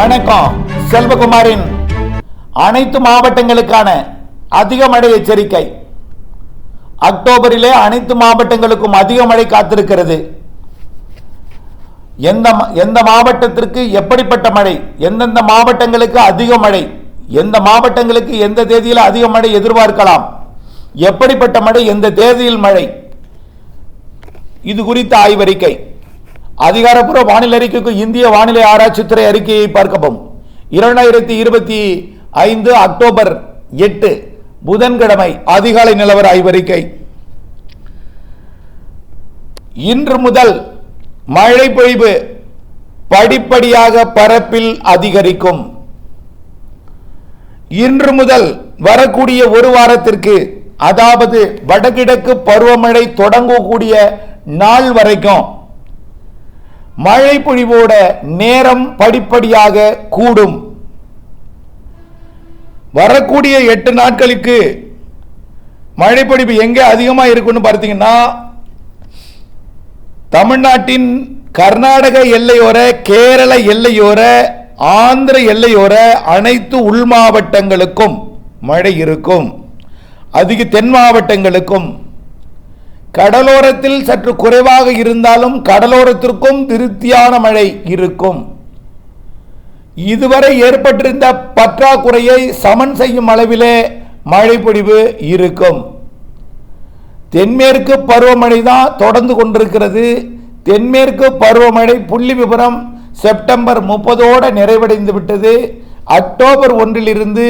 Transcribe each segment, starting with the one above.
வணக்கம் செல்வகுமாரின் அனைத்து மாவட்டங்களுக்கான அதிக மழை எச்சரிக்கை. அக்டோபரிலே அனைத்து மாவட்டங்களுக்கும் அதிக மழை காத்திருக்கிறது. எந்த எந்த மாவட்டத்திற்கு எப்படிப்பட்ட மழை எந்தெந்த மாவட்டங்களுக்கு அதிக மழை எந்த மாவட்டங்களுக்கு எந்த தேதியில் அதிக மழை எதிர்பார்க்கலாம் எப்படிப்பட்ட மழை எந்த தேதியில் மழை இது குறித்த ஆய்வறிக்கை. அதிகாரப்பூர்வ வானிலை அறிக்கைக்கு இந்திய வானிலை ஆராய்ச்சித்துறை அறிக்கையை பார்க்கவும். இரண்டாயிரத்தி இருபத்தி ஐந்து அக்டோபர் எட்டு புதன்கிழமை அதிகாலை நிலவர ஆய்வறிக்கை. இன்று முதல் மழை பொழிவு படிப்படியாக பரப்பில் அதிகரிக்கும். இன்று முதல் வரக்கூடிய ஒரு வாரத்திற்கு அதாவது வடகிழக்கு பருவமழை தொடங்கக்கூடிய நாள் வரைக்கும் மழை பொழிவோட நேரம் படிப்படியாக கூடும். வரக்கூடிய எட்டு நாட்களுக்கு மழை பொழிவு எங்கே அதிகமாக இருக்குன்னு பார்த்தீங்கன்னா தமிழ்நாட்டின் கர்நாடக எல்லையோர கேரள எல்லையோர ஆந்திர எல்லையோர அனைத்து உள் மாவட்டங்களுக்கும் மழை இருக்கும். அதிக தென் மாவட்டங்களுக்கும் கடலோரத்தில் சற்று குறைவாக இருந்தாலும் கடலோரத்திற்கும் திருப்தியான மழை இருக்கும். இதுவரை ஏற்பட்டிருந்த பற்றாக்குறையை சமன் செய்யும் அளவிலே மழைப்பொழிவு இருக்கும். தென்மேற்கு பருவமழை தான் தொடர்ந்து கொண்டிருக்கிறது. தென்மேற்கு பருவமழை புள்ளி விவரம் செப்டம்பர் முப்பதோடு நிறைவடைந்து விட்டது. அக்டோபர் ஒன்றிலிருந்து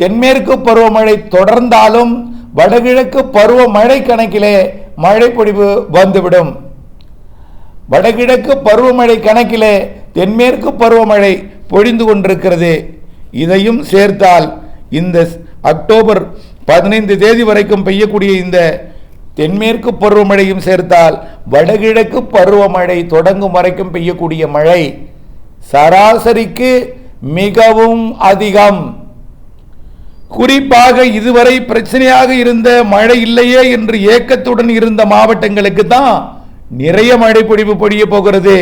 தென்மேற்கு பருவமழை தொடர்ந்தாலும் வடகிழக்கு பருவமழை கணக்கிலே மழைப்பொழிவு வந்துவிடும். வடகிழக்கு பருவமழை கணக்கிலே தென்மேற்கு பருவமழை பொழிந்து கொண்டிருக்கிறது. இதையும் சேர்த்தால் இந்த அக்டோபர் பதினைந்து தேதி வரைக்கும் பெய்யக்கூடிய இந்த தென்மேற்கு பருவமழையும் சேர்த்தால் வடகிழக்கு பருவமழை தொடங்கும் வரைக்கும் பெய்யக்கூடிய மழை சராசரிக்கு மிகவும் அதிகம். குறிப்பாக இதுவரை பிரச்சனையாக இருந்த மழை இல்லையே என்று ஏக்கத்துடன் இருந்த மாவட்டங்களுக்கு தான் நிறைய மழை பொழிவு பொழிய போகிறது.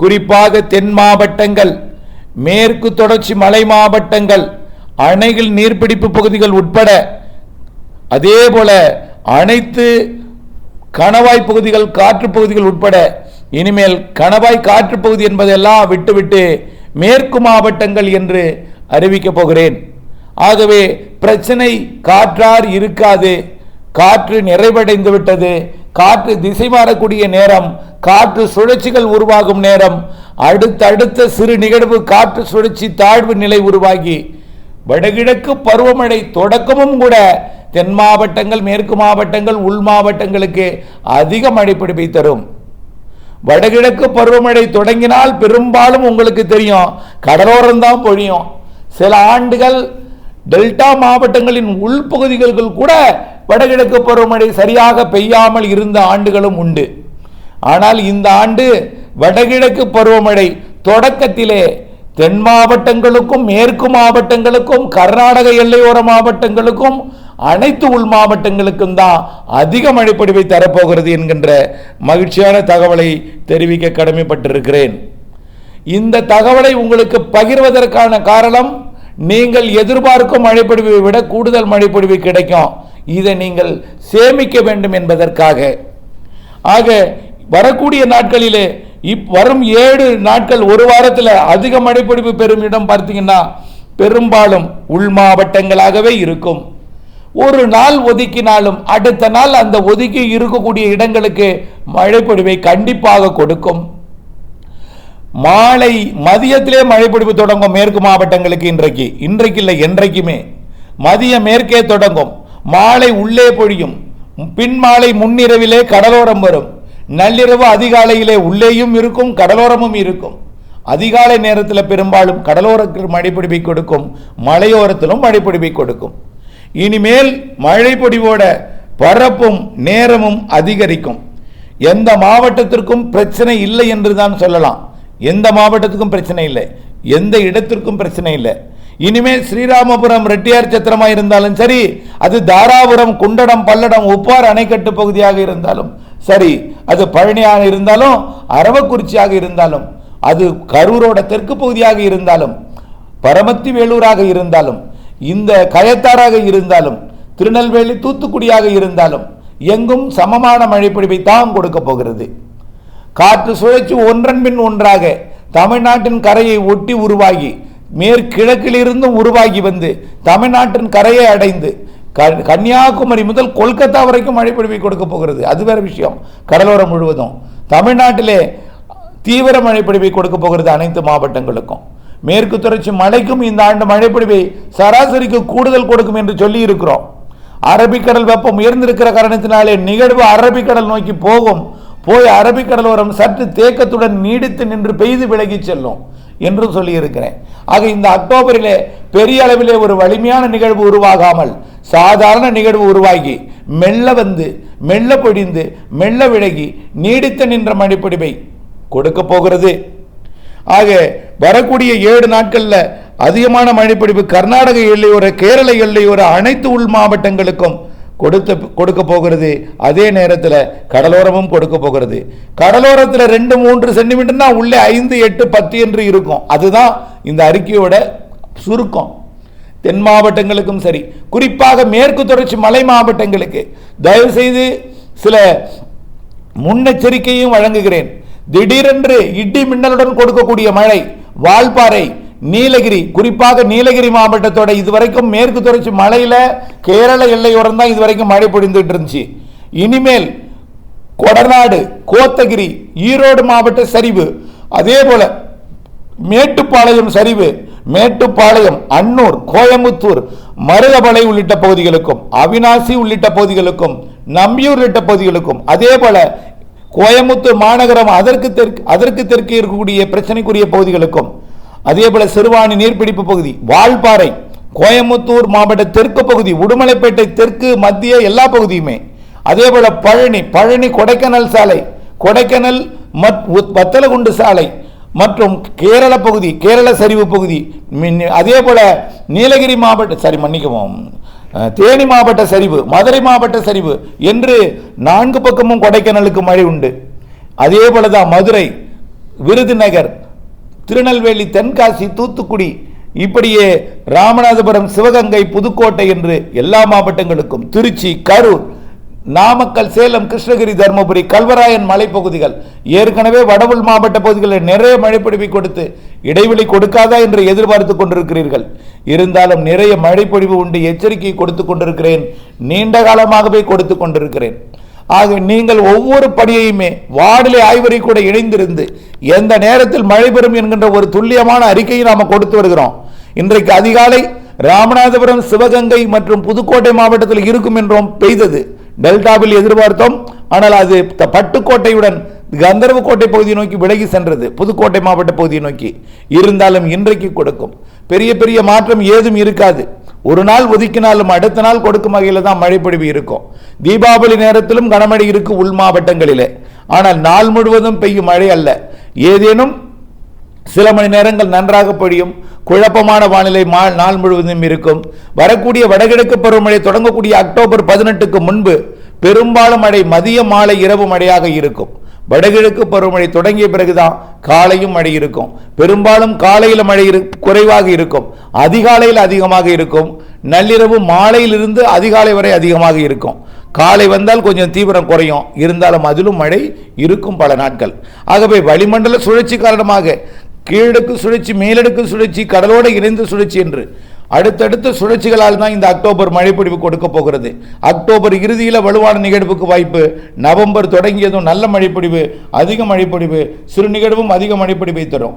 குறிப்பாக தென் மாவட்டங்கள் மேற்கு தொடர்ச்சி மலை மாவட்டங்கள் அணைகள் நீர்பிடிப்பு பகுதிகள் உட்பட அதே போல அனைத்து கணவாய் பகுதிகள் காற்று பகுதிகள் உட்பட இனிமேல் கணவாய் காற்று பகுதி என்பதெல்லாம் விட்டுவிட்டு மேற்கு மாவட்டங்கள் என்று அறிவிக்கப் போகிறேன். ஆகவே பிரச்சனை காற்றார் இருக்காது. காற்று நிறைவடைந்து விட்டது. காற்று திசை மாறக்கூடிய நேரம். காற்று சுழற்சிகள் உருவாகும் நேரம். அடுத்தடுத்த சிறு நிகழ்வு காற்று சுழற்சி தாழ்வு நிலை உருவாகி வடகிழக்கு பருவமழை தொடக்கமும் கூட தென் மாவட்டங்கள் மேற்கு மாவட்டங்கள் உள் மாவட்டங்களுக்கு அதிக மழை பிடிப்பை தரும். வடகிழக்கு பருவமழை தொடங்கினால் பெரும்பாலும் உங்களுக்கு தெரியும் கடலோரம் தான் பொழியும். சில ஆண்டுகள் டெல்டா மாவட்டங்களின் உள்பகுதிகளுக்குள் கூட வடகிழக்கு பருவமழை சரியாக பெய்யாமல் இருந்த ஆண்டுகளும் உண்டு. ஆனால் இந்த ஆண்டு வடகிழக்கு பருவமழை தொடக்கத்திலே தென் மாவட்டங்களுக்கும் மேற்கு மாவட்டங்களுக்கும் கர்நாடக எல்லையோர மாவட்டங்களுக்கும் அனைத்து உள் மாவட்டங்களுக்கும் தான் அதிக மழைப்பொழிவை தரப்போகிறது என்கின்ற மகிழ்ச்சியான தகவலை தெரிவிக்க கடமைப்பட்டிருக்கிறேன். இந்த தகவலை உங்களுக்கு பகிர்வதற்கான காரணம் நீங்கள் எதிர்பார்க்கும் மழைப்பொழிவை விட கூடுதல் மழைப்பொழிவு கிடைக்கும். இதை நீங்கள் சேமிக்க வேண்டும் என்பதற்காக. ஆக வரக்கூடிய நாட்களிலே இப் வரும் ஏழு நாட்கள் ஒரு வாரத்தில் அதிக மழைப்பொழிவு பெறும் இடம் பார்த்தீங்கன்னா பெரும்பாலும் உள் மாவட்டங்களாகவே இருக்கும். ஒரு நாள் ஒதுக்கினாலும் அடுத்த நாள் அந்த ஒதுக்கி இருக்கக்கூடிய இடங்களுக்கு மழைப்பொழிவை கண்டிப்பாக கொடுக்கும். மாலை மதியத்திலே மழைப்பொழிவு தொடங்கும் மேற்கு மாவட்டங்களுக்கு இன்றைக்கு இன்றைக்கு இல்லை என்றைக்குமே. மதிய மேற்கே தொடங்கும். மாலை உள்ளே பொழியும். பின் மாலை முன்னிரவிலே கடலோரம் வரும். நள்ளிரவு அதிகாலையிலே உள்ளேயும் இருக்கும் கடலோரமும் இருக்கும். அதிகாலை நேரத்தில் பெரும்பாலும் கடலோரத்தில் மழைப்பொழிவை கொடுக்கும் மலையோரத்திலும் மழைப்பொழிவை கொடுக்கும். இனிமேல் மழைப்பொடிவோட பரப்பும் நேரமும் அதிகரிக்கும். எந்த மாவட்டத்திற்கும் பிரச்சனை இல்லை என்று தான் சொல்லலாம். எந்த மாவட்டத்துக்கும் பிரச்சனை இல்லை. எந்த இடத்திற்கும் பிரச்சனை இல்லை. இனிமேல் ஸ்ரீராமபுரம் ரெட்டியார் சத்திரமாக இருந்தாலும் சரி அது தாராபுரம் குண்டடம் பல்லடம் உப்பார் அணைக்கட்டு பகுதியாக இருந்தாலும் சரி அது பழனியாக இருந்தாலும் அரவக்குறிச்சியாக இருந்தாலும் அது கரூரோட தெற்கு பகுதியாக இருந்தாலும் பரமத்தி வேலூராக இருந்தாலும் இந்த கயத்தாராக இருந்தாலும் திருநெல்வேலி தூத்துக்குடியாக இருந்தாலும் எங்கும் சமமான மழைப்பொழிவை தான் கொடுக்க போகிறது. காற்று சுழற்சி ஒன்றன் பின் ஒன்றாக தமிழ்நாட்டின் கரையை ஒட்டி உருவாகி மேற்கிழக்கிலிருந்தும் உருவாகி வந்து தமிழ்நாட்டின் கரையை அடைந்து கன்னியாகுமரி முதல் கொல்கத்தா வரைக்கும் மழை பொழிவை கொடுக்க போகிறது. அது வேற விஷயம். கடலோரம் முழுவதும். தமிழ்நாட்டிலே தீவிர மழைப்பொழிவை கொடுக்க போகிறது அனைத்து மாவட்டங்களுக்கும். மேற்கு தொடர்ச்சி மழைக்கும் இந்த ஆண்டு மழைப்பொழிவை சராசரிக்கு கூடுதல் கொடுக்கும் என்று சொல்லி இருக்கிறோம். அரபிக்கடல் வெப்பம் உயர்ந்திருக்கிற காரணத்தினாலே நிகழ்வு அரபிக்கடல் நோக்கி போகும். போய் அரபிக்கடலோரம் சற்று தேக்கத்துடன் நீடித்து நின்று பெய்து விலகிச் செல்லும் என்றும் சொல்லியிருக்கிறேன். ஆக இந்த அக்டோபரிலே பெரிய அளவிலே ஒரு வலிமையான நிகழ்வு உருவாகாமல் சாதாரண நிகழ்வு உருவாகி மெல்ல வந்து மெல்ல பொடிந்து மெல்ல விலகி நீடித்து நின்ற மணிப்பிடிவை கொடுக்க போகிறது. ஆக வரக்கூடிய ஏழு நாட்களில் அதிகமான மழைப்பிடிப்பு கர்நாடக எல்லையோர கேரள எல்லையோர அனைத்து உள் மாவட்டங்களுக்கும் கொடுத்த கொடுக்க போகிறது. அதே நேரத்தில் கடலோரமும் கொடுக்க போகிறது. கடலோரத்தில் ரெண்டு மூன்று சென்டிமீட்டர்னா உள்ளே ஐந்து எட்டு பத்து என்று இருக்கும். அதுதான் இந்த அறிக்கையோட சுருக்கம். தென் மாவட்டங்களுக்கும் சரி. குறிப்பாக மேற்கு தொடர்ச்சி மலை மாவட்டங்களுக்கு தயவுசெய்து சில முன்னெச்சரிக்கையும் வழங்குகிறேன். திடீரென்று இடி மின்னலுடன் கொடுக்கக்கூடிய மழை வால்பாறை நீலகிரி குறிப்பாக நீலகிரி மாவட்டத்தோட இதுவரைக்கும் மேற்கு தொடர்ச்சி மலையில கேரள எல்லையோரம் தான் இதுவரைக்கும் மழை பொழிந்துட்டு இருந்துச்சு. இனிமேல் கொடநாடு கோத்தகிரி ஈரோடு மாவட்ட சரிவு. அதே போல மேட்டுப்பாளையம் சரிவு. மேட்டுப்பாளையம் அன்னூர் கோயமுத்தூர் மருதமலை உள்ளிட்ட பகுதிகளுக்கும் அவினாசி உள்ளிட்ட பகுதிகளுக்கும் நம்பியூர் உள்ளிட்ட பகுதிகளுக்கும் அதே போல கோயம்புத்தூர் மாநகரம் அதற்கு தெற்கு அதற்கு தெற்கு இருக்கக்கூடிய பிரச்சனைக்குரிய பகுதிகளுக்கும் அதே போல சிறுவாணி நீர்பிடிப்பு பகுதி வால்பாறை கோயம்புத்தூர் மாவட்ட தெற்கு பகுதி உடுமலைப்பேட்டை தெற்கு மத்திய எல்லா பகுதியுமே. அதே போல பழனி பழனி கொடைக்கானல் சாலை கொடைக்கானல் மத் உத்- வத்தலகுண்டு சாலை மற்றும் கேரள பகுதி கேரள சரிவு பகுதி மின்- அதே போல நீலகிரி மாவட்ட சரி மன்னிக்கவும். தேனி மாவட்ட சரிவு மதுரை மாவட்ட சரிவு என்று நான்கு பக்கமும் கொடைக்கானலுக்கு மழை உண்டு. அதே போல தான் மதுரை விருதுநகர் திருநெல்வேலி தென்காசி தூத்துக்குடி இப்படியே ராமநாதபுரம் சிவகங்கை புதுக்கோட்டை என்று எல்லா மாவட்டங்களுக்கும் திருச்சி கரூர் நாமக்கல் சேலம் கிருஷ்ணகிரி தருமபுரி கல்வராயன் மலைப்பகுதிகள் ஏற்கனவே வடவுள் மாவட்ட பகுதிகளில் நிறைய மழைப்பொழிவை கொடுத்து இடைவெளி கொடுக்காதா என்று எதிர்பார்த்து கொண்டிருக்கிறீர்கள். இருந்தாலும் நிறைய மழைப்பொழிவு உண்டு எச்சரிக்கை கொடுத்து கொண்டிருக்கிறேன் நீண்ட காலமாகவே கொடுத்து கொண்டிருக்கிறேன். ஆக நீங்கள் ஒவ்வொரு படியையுமே வானிலை ஆய்வறை கூட இணைந்திருந்து எந்த நேரத்தில் மழை பெறும் என்கின்ற ஒரு துல்லியமான அறிக்கையை நாம் கொடுத்து வருகிறோம். இன்றைக்கு அதிகாலை ராமநாதபுரம் சிவகங்கை மற்றும் புதுக்கோட்டை மாவட்டத்தில் இருக்கும் என்றும் பெய்தது. டெல்டாவில் எதிர்பார்த்தோம். ஆனால் அது த- பட்டுக்கோட்டையுடன் கந்தர்வக்கோட்டை பகுதியை நோக்கி விலகி சென்றது. புதுக்கோட்டை மாவட்ட பகுதியை நோக்கி. இருந்தாலும் இன்றைக்கு கொடுக்கும். பெரிய பெரிய மாற்றம் ஏதும் இருக்காது. ஒரு நாள் ஒதுக்கினாலும் அடுத்த நாள் கொடுக்கும் வகையில் தான் மழைப்பொழிவு இருக்கும். தீபாவளி நேரத்திலும் கனமழை இருக்கு உள் மாவட்டங்களிலே. ஆனால் நாள் முழுவதும் பெய்யும் மழை அல்ல. ஏதேனும் சில மணி நேரங்கள் நன்றாக பொழியும் குழப்பமான வானிலை மா- நாள் முழுவதும் இருக்கும். வரக்கூடிய வடகிழக்கு பருவமழை தொடங்கக்கூடிய அக்டோபர் பதினெட்டுக்கு முன்பு பெரும்பாலும் மழை மதிய மாலை இரவு மழையாக இருக்கும். வடகிழக்கு பருவமழை தொடங்கிய பிறகுதான் காலையும் மழை இருக்கும். பெரும்பாலும் காலையில் மழை இரு குறைவாக இருக்கும். அதிகாலையில் அதிகமாக இருக்கும். நள்ளிரவு மாலையிலிருந்து அதிகாலை வரை அதிகமாக இருக்கும். காலை வந்தால் கொஞ்சம் தீவிரம் குறையும். இருந்தாலும் அதிலும் மழை இருக்கும் பல நாட்கள். ஆகவே வளிமண்டல சுழற்சி காரணமாக கீழடுக்கு சுழற்சி மேலடுக்கு சுழற்சி கடலோடு இணைந்த சுழற்சி என்று அடுத்தடுத்த சுழற்சிகளால் தான் இந்த அக்டோபர் மழைப்பொழிவு கொடுக்க போகிறது. அக்டோபர் இறுதியில் வலுவான நிகழ்வுக்கு வாய்ப்பு நவம்பர் தொடங்கியதும் நல்ல மழைப்பொழிவு அதிக மழைப்பொழிவு சிறு நிகழ்வும் அதிக மழைப்பொழிவை தரும்.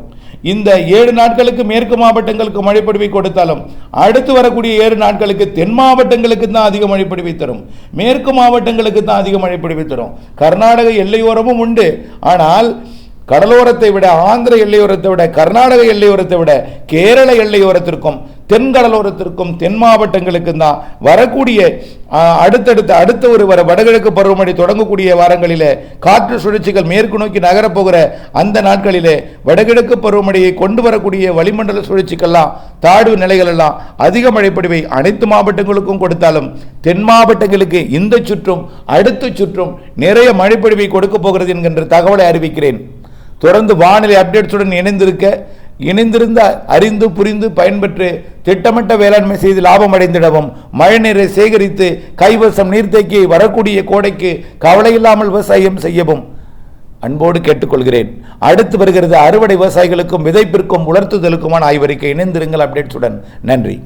இந்த ஏழு நாட்களுக்கு மேற்கு மாவட்டங்களுக்கு மழைப்பொழிவை கொடுத்தாலும் அடுத்து வரக்கூடிய ஏழு நாட்களுக்கு தென் மாவட்டங்களுக்கு தான் அதிக மழைப்பொழிவை தரும். மேற்கு மாவட்டங்களுக்கு தான் அதிக மழைப்பொழிவை தரும். கர்நாடக எல்லையோரமும் உண்டு. ஆனால் கடலோரத்தை விட ஆந்திர எல்லையோரத்தை விட கர்நாடக எல்லையோரத்தை விட கேரள எல்லையோரத்திற்கும் தென்கடலோரத்திற்கும் தென் மாவட்டங்களுக்கும் தான் வரக்கூடிய அடுத்தடுத்த அடுத்த ஒரு வர வடகிழக்கு பருவமழை தொடங்கக்கூடிய வாரங்களிலே காற்று சுழற்சிகள் மேற்கு நோக்கி நகரப்போகிற அந்த நாட்களிலே வடகிழக்கு பருவமழையை கொண்டு வரக்கூடிய வளிமண்டல சுழற்சிக்கெல்லாம் தாழ்வு நிலைகள் எல்லாம் அதிக மழைப்படிவை அனைத்து மாவட்டங்களுக்கும் கொடுத்தாலும் தென் மாவட்டங்களுக்கு இந்த சுற்றும் அடுத்த சுற்றும் நிறைய மழைப்படிவை கொடுக்க போகிறது என்கின்ற தகவலை அறிவிக்கிறேன். தொடர்ந்து வானிலை அப்டேட்ஸுடன் இணைந்திருக்க இணைந்திருந்த அறிந்து புரிந்து பயன்பெற்று திட்டமிட்ட வேளாண்மை செய்து லாபம் அடைந்திடவும் மழைநீரை சேகரித்து கைவசம் நீர்த்தேக்கி வரக்கூடிய கோடைக்கு கவலையில்லாமல் விவசாயம் செய்யவும் அன்போடு கேட்டுக்கொள்கிறேன். அடுத்து வருகிறது அறுவடை விவசாயிகளுக்கும் விதைப்பிற்கும் உலர்த்துதலுக்குமான ஆய்வறிக்கை. இணைந்திருங்கள் அப்டேட்ஸுடன். நன்றி.